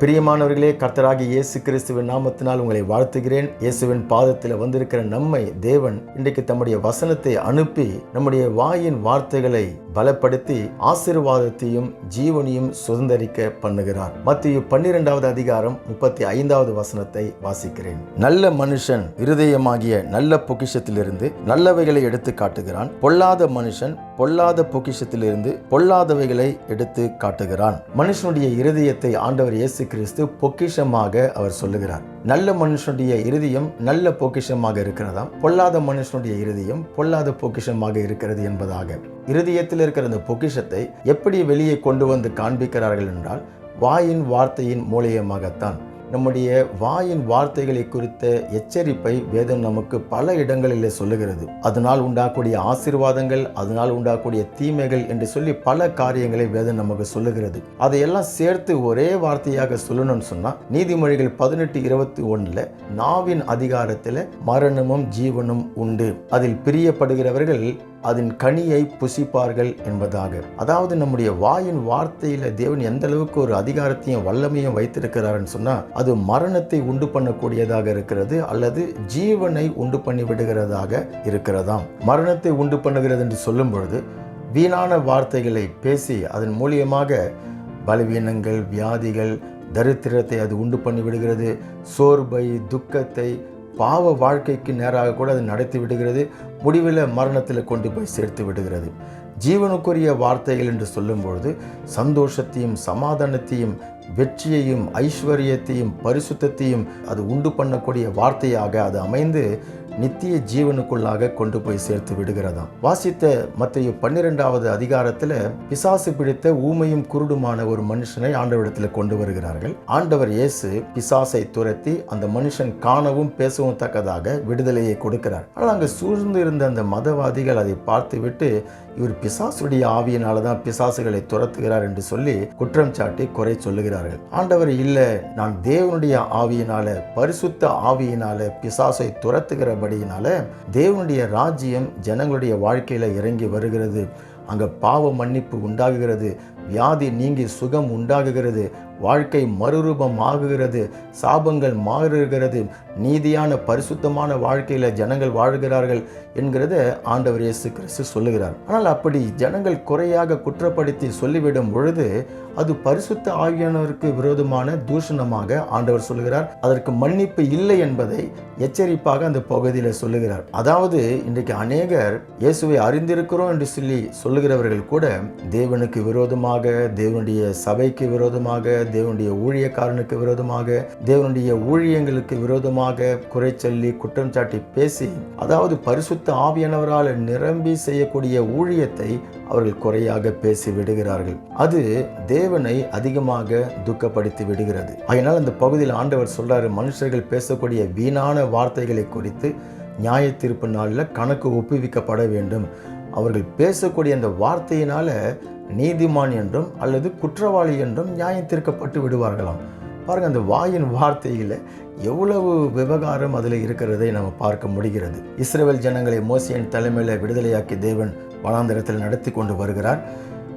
பிரியமானவர்களே கர்த்தராகி இயேசு கிறிஸ்துவின் நாமத்தினால் உங்களை வாழ்த்துகிறேன். இயேசுவின் பாதத்தில் வந்திருக்கிற நம்மை தேவன் இன்றைக்கு தம்முடைய வசனத்தை அனுப்பி நம்முடைய வாயின் வார்த்தைகளை பலப்படுத்தி ஆசீர்வாதத்தையும் ஜீவனையும் சுதந்திரிக்க பண்ணுகிறார். மத்திய பன்னிரெண்டாவது அதிகாரம் முப்பத்தி ஐந்தாவது வசனத்தை வாசிக்கிறேன். நல்ல மனுஷன் இருதயமாகிய நல்ல பொக்கிஷத்திலிருந்து நல்லவைகளை எடுத்து காட்டுகிறான் பொல்லாத மனுஷன் பொல்லாத பொக்கிஷத்திலிருந்து பொல்லாதவைகளை எடுத்து காட்டுகிறான். மனுஷனுடைய இருதயத்தை ஆண்டவர் இயேசு கிறிஸ்து பொக்கிஷமாக அவர் சொல்லுகிறார். நல்ல மனுஷனுடைய இருதயம் நல்ல பொக்கிஷமாக இருக்கிறதாம். பொல்லாத மனுஷனுடைய இருதயம் பொல்லாத பொக்கிஷமாக இருக்கிறது என்பதாக. இருதயத்தில் இருக்கிற அந்த பொக்கிஷத்தை எப்படி வெளியே கொண்டு வந்து காண்பிக்கிறார்கள் என்றால் வாயின் வார்த்தையின் மூலியமாகத்தான். நம்முடைய வாயின் வார்த்தைகளை குறித்த எச்சரிப்பை வேதம் நமக்கு பல இடங்களில் சொல்லுகிறது. அதனால் உண்டாகக்கூடிய ஆசீர்வாதங்கள் அதனால் உண்டாகக்கூடிய தீமைகள் என்று சொல்லி பல காரியங்களை வேதம் நமக்கு சொல்லுகிறது. அதையெல்லாம் சேர்த்து ஒரே வார்த்தையாக சொல்லணும்னு சொன்னா நீதிமொழிகள் பதினெட்டு இருபத்தி ஒண்ணுல நாவின் அதிகாரத்தில் மரணமும் ஜீவனும் உண்டு. அதில் பிரியப்படுகிறவர்கள் அதன் கனியை புசிப்பார்கள் என்பதாக. அதாவது நம்முடைய வாயின் வார்த்தையில தேவன் எந்த அளவுக்கு ஒரு அதிகாரத்தையும் வல்லமையும் வைத்திருக்கிறாருன்னு சொன்னா அது மரணத்தை உண்டு பண்ணக்கூடியதாக இருக்கிறது அல்லது ஜீவனை உண்டு பண்ணி விடுகிறதாக இருக்கிறதாம். மரணத்தை உண்டு பண்ணுகிறது என்று சொல்லும் பொழுது வீணான வார்த்தைகளை பேசி அதன் மூலியமாக பலவீனங்கள் வியாதிகள் தரித்திரத்தை அது உண்டு பண்ணி விடுகிறது. சோர்வை துக்கத்தை பாவ வாழ்க்கைக்கு நேராக கூட அது நடத்தி விடுகிறது. முடிவில் மரணத்தில் கொண்டு போய் சேர்த்து விடுகிறது. ஜீவனுக்குரிய வார்த்தைகள் என்று சொல்லும்பொழுது சந்தோஷத்தையும் சமாதானத்தையும் வெற்றியையும் ஐஸ்வர்யத்தையும் பரிசுத்தத்தையும் அது உண்டு பண்ணக்கூடிய வார்த்தையாக அது அமைந்து நித்திய ஜீவனுக்குள்ளாக கொண்டு போய் சேர்த்து விடுகிறதாம். வாசித்த மத்திய பன்னிரெண்டாவது அதிகாரத்தில் பிசாசு பிடித்த ஊமையும் குருடுமான ஒரு மனுஷனை ஆண்டவரிடத்தில் கொண்டு வருகிறார்கள். ஆண்டவர் இயேசு பிசாசை துரத்தி அந்த மனுஷன் காணவும் பேசவும் தக்கதாக விடுதலையை கொடுக்கிறார். ஆனால் அங்கே சூழ்ந்து இருந்த அந்த மதவாதிகள் அதை பார்த்துவிட்டு இவர் பிசாசுடைய ஆவியினால தான் பிசாசுகளை துரத்துகிறார் என்று சொல்லி குற்றம் சாட்டி குறை சொல்லுகிறார். சொல்கிறார்கள் ஆண்டவர் இல்லை நான் தேவனுடைய ஆவியினால பரிசுத்த ஆவியினால பிசாசை துரத்துகிறபடியினால தேவனுடைய ராஜ்யம் ஜனங்களுடைய வாழ்க்கையில இறங்கி வருகிறது. அங்க பாவ மன்னிப்பு உண்டாகுகிறது. வியாதி நீங்கி சுகம் உண்டாகுகிறது வாழ்க்கை மறுரூபம் ஆகுகிறது சாபங்கள் மாறுகிறது நீதியான பரிசுத்தமான வாழ்க்கையில் ஜனங்கள் வாழ்கிறார்கள் என்கிறத ஆண்டவர் இயேசு கிறிஸ்து சொல்லுகிறார். ஆனால் அப்படி ஜனங்கள் குறையாக குற்றப்படுத்தி சொல்லிவிடும் பொழுது அது பரிசுத்த ஆகியானவருக்கு விரோதமான தூஷணமாக ஆண்டவர் சொல்லுகிறார். அதற்கு மன்னிப்பு இல்லை என்பதை எச்சரிப்பாக அந்த பகுதியில் சொல்லுகிறார். அதாவது இன்றைக்கு அநேகர் இயேசுவை அறிந்திருக்கிறோம் என்று சொல்லி சொல்லுகிறவர்கள் கூட தேவனுக்கு விரோதமாக தேவனுடைய சபைக்கு விரோதமாக தேவனுடைய ஊழியக்காரனுக்கு விரோதமாக தேவனுடைய ஊழியங்களுக்கு விரோதமாக குறை சொல்லி குற்றம் சாட்டி பேசி அதாவது பரிசுத்த ஆவியானவரால் நிரம்பி செய்யக்கூடிய ஊழியத்தை அவர்கள் குறையாக பேசி விடுகிறார்கள். அது தேவனை அதிகமாக துக்கப்படுத்தி விடுகிறது. அதனால் அந்த பகுதியில் ஆண்டவர் சொல்றாரு மனுஷர்கள் பேசக்கூடிய வீணான வார்த்தைகளை குறித்து நியாய தீர்ப்பு நாளில் கணக்கு ஒப்புவிக்கப்பட வேண்டும். அவர்கள் பேசக்கூடிய அந்த வார்த்தையினால நீதிமான் என்றும் அல்லது குற்றவாளி என்றும் நியாயம் தீர்க்கப்பட்டு விடுவார்களாம். பாருங்கள் அந்த வாயின் வார்த்தையில் எவ்வளவு விவகாரம் அதில் இருக்கிறதை நம்ம பார்க்க முடிகிறது. இஸ்ரேல் ஜனங்களை மோசியன் தலைமையில் விடுதலையாக்கி தேவன் வனாந்திரத்தில் நடத்தி கொண்டு வருகிறார்.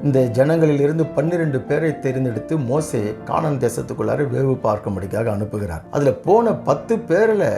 இந்த ஜனங்களிலிருந்து பன்னிரண்டு பேரை தேர்ந்தெடுத்து மோசே கானான் தேசத்துக்குள்ளார வேவு பார்க்கும்படிக்காக அனுப்புகிறார். அதில் போன பத்து பேரில்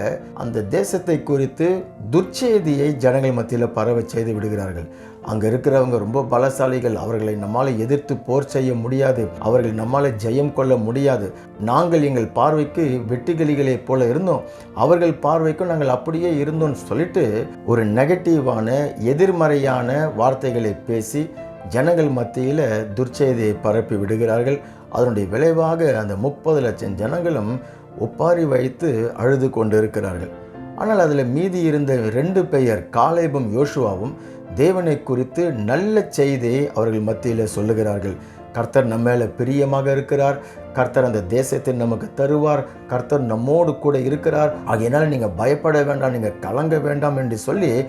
அந்த தேசத்தை குறித்து துர்ச்செய்தியை ஜனங்கள் மத்தியில் பரவ செய்து விடுகிறார்கள். அங்கே இருக்கிறவங்க ரொம்ப பலசாலிகள். அவர்களை நம்மால் எதிர்த்து போர் செய்ய முடியாது. அவர்கள் நம்மால் ஜெயம் கொள்ள முடியாது. நாங்கள் எங்கள் பார்வைக்கு வெட்டுக்கிளிகளை போல இருந்தோம். அவர்கள் பார்வைக்கும் நாங்கள் அப்படியே இருந்தோம்னு சொல்லிட்டு ஒரு நெகட்டிவான எதிர்மறையான வார்த்தைகளை பேசி ஜனங்கள் மத்தியில் துர்ச்செய்தியை பரப்பி விடுகிறார்கள். அதனுடைய விளைவாக அந்த முப்பது லட்சம் ஜனங்களும் ஒப்பாரி வைத்து அழுது கொண்டு இருக்கிறார்கள் ஆனால் அதில் மீதி இருந்த ரெண்டு பெயர் காலேபும் யோசுவாவும் தேவனை குறித்து நல்ல செய்தியை அவர்கள் மத்தியில் சொல்லுகிறார்கள். கர்த்தர் நம்ம மேலே பிரியமாக இருக்கிறார். கர்த்தர் அந்த தேசத்தை நமக்கு தருவார். கர்த்தர் நம்மோடு கூட இருக்கிறார். ஆகையினால் நீங்கள் பயப்பட வேண்டாம் நீங்கள் கலங்க வேண்டாம் என்று சொல்லி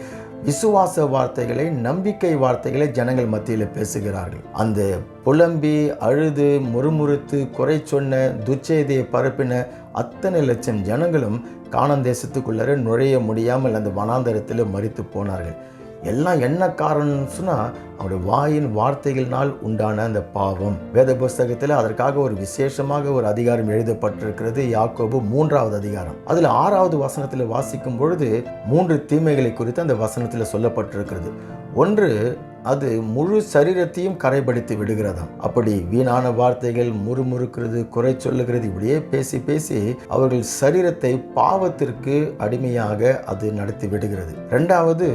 விசுவாச வார்த்தைகளை நம்பிக்கை வார்த்தைகளை ஜனங்கள் மத்தியில் பேசுகிறார்கள். அந்த புலம்பி அழுது முறுமுறுத்து குறை சொன்ன துச்செய்தியை பரப்பின அத்தனை லட்சம் ஜனங்களும் காணம் தேசத்துக்குள்ளர நுழைய முடியாமல் அந்த வனாந்தரத்தில் மறித்து போனார்கள். எல்லாம் என்ன காரணம்னு சொன்னால் அவருடைய வாயின் வார்த்தைகளினால் உண்டான அந்த பாவம். வேத புஸ்தகத்தில் அதற்காக ஒரு விசேஷமாக ஒரு அதிகாரம் எழுதப்பட்டிருக்கிறது யாக்கோபு மூன்றாவது அதிகாரம். அதில் ஆறாவது வசனத்தில் வாசிக்கும் பொழுது மூன்று தீமைகளை குறித்து அந்த வசனத்தில் சொல்லப்பட்டிருக்கிறது. ஒன்று அது முழு சரீரத்தையும் கரைப்படுத்தி விடுகிறதாம். அப்படி வீணான வார்த்தைகள் முறுமுறுக்கிறது குறை சொல்லுகிறது இப்படியே பேசி பேசி அவர்கள் சரீரத்தை பாவத்திற்கு அடிமையாக அது நடத்தி விடுகிறது. ரெண்டாவது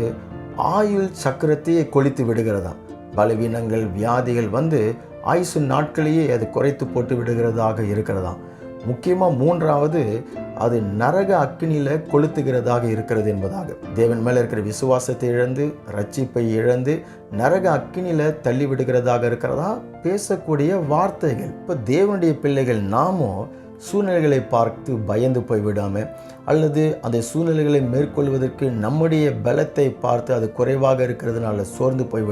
ஆயுள் சக்கரத்தையே கொளித்து விடுகிறதாம் பலவீனங்கள் வியாதிகள் வந்து ஆயுசு நாட்களையே அது குறைத்து போட்டு விடுகிறதாக இருக்கிறதாம் முக்கியமாக மூன்றாவது அது நரக அக்கினியில் கொளுத்துகிறதாக இருக்கிறது என்பதாக. தேவன் மேலே இருக்கிற விசுவாசத்தை இழந்து ரட்சிப்பை இழந்து நரக அக்கினியில் தள்ளி விடுகிறதாக இருக்கிறதா? பேசக்கூடிய வார்த்தைகள். இப்போ தேவனுடைய பிள்ளைகள் நாமோ சூழ்நிலைகளை பார்த்து பயந்து போய் அல்லது அந்த சூழ்நிலைகளை மேற்கொள்வதற்கு நம்முடைய பலத்தை பார்த்து அது குறைவாக இருக்கிறதுனால சோர்ந்து போய்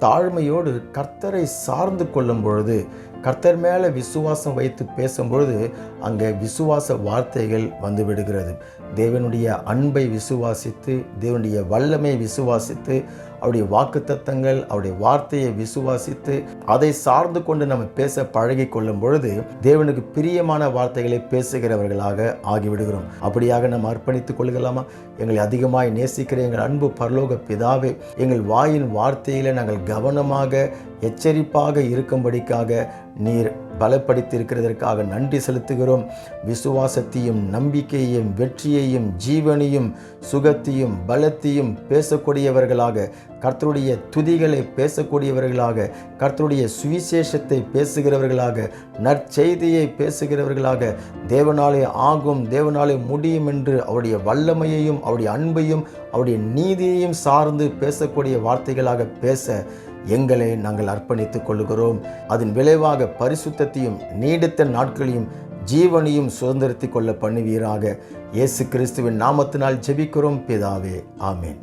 தாழ்மையோடு கர்த்தரை சார்ந்து கொள்ளும் பொழுது கர்த்தர் மேலே விசுவாசம் வைத்து பேசும்பொழுது அங்கே விசுவாச வார்த்தைகள் வந்து விடுகிறது. தேவனுடைய அன்பை விசுவாசித்து தேவனுடைய வல்லமை விசுவாசித்து அவருடைய வாக்குத்தத்தங்கள் அவருடைய வார்த்தையை விசுவாசித்து அதை சார்ந்து கொண்டு நம்ம பேச பழகி கொள்ளும் பொழுது தேவனுக்கு பிரியமான வார்த்தைகளை பேசுகிறவர்களாக ஆகிவிடுகிறோம். அப்படியாக நம்ம அர்ப்பணித்துக் கொள்கலாமா? எங்களை அதிகமாய் நேசிக்கிற எங்கள் அன்பு பரலோக பிதாவே எங்கள் வாயின் வார்த்தையில் நாங்கள் கவனமாக எச்சரிப்பாக இருக்கும்படிக்காக நீர் பலப்படுத்தி இருக்கிறதற்காக நன்றி செலுத்துகிறோம். விசுவாசத்தையும் நம்பிக்கையையும் வெற்றியையும் ஜீவனையும் சுகத்தையும் பலத்தையும் பேசக்கூடியவர்களாக கர்த்தருடைய துதிகளை பேசக்கூடியவர்களாக கர்த்தருடைய சுவிசேஷத்தை பேசுகிறவர்களாக நற்செய்தியை பேசுகிறவர்களாக தேவனாலே ஆகும் தேவனாலே முடியும் என்று அவருடைய வல்லமையையும் அவருடைய அன்பையும் அவருடைய நீதியையும் சார்ந்து பேசக்கூடிய வார்த்தைகளாக பேச எங்களை நாங்கள் அர்ப்பணித்துக் கொள்கிறோம் அதன் விளைவாக பரிசுத்தத்தையும் நீடித்த நாட்களையும் ஜீவனையும் சுதந்திரத்தை கொள்ள பண்ணுவீராக. இயேசு கிறிஸ்துவின் நாமத்தினால் ஜெபிக்கிறோம் பிதாவே. ஆமேன்.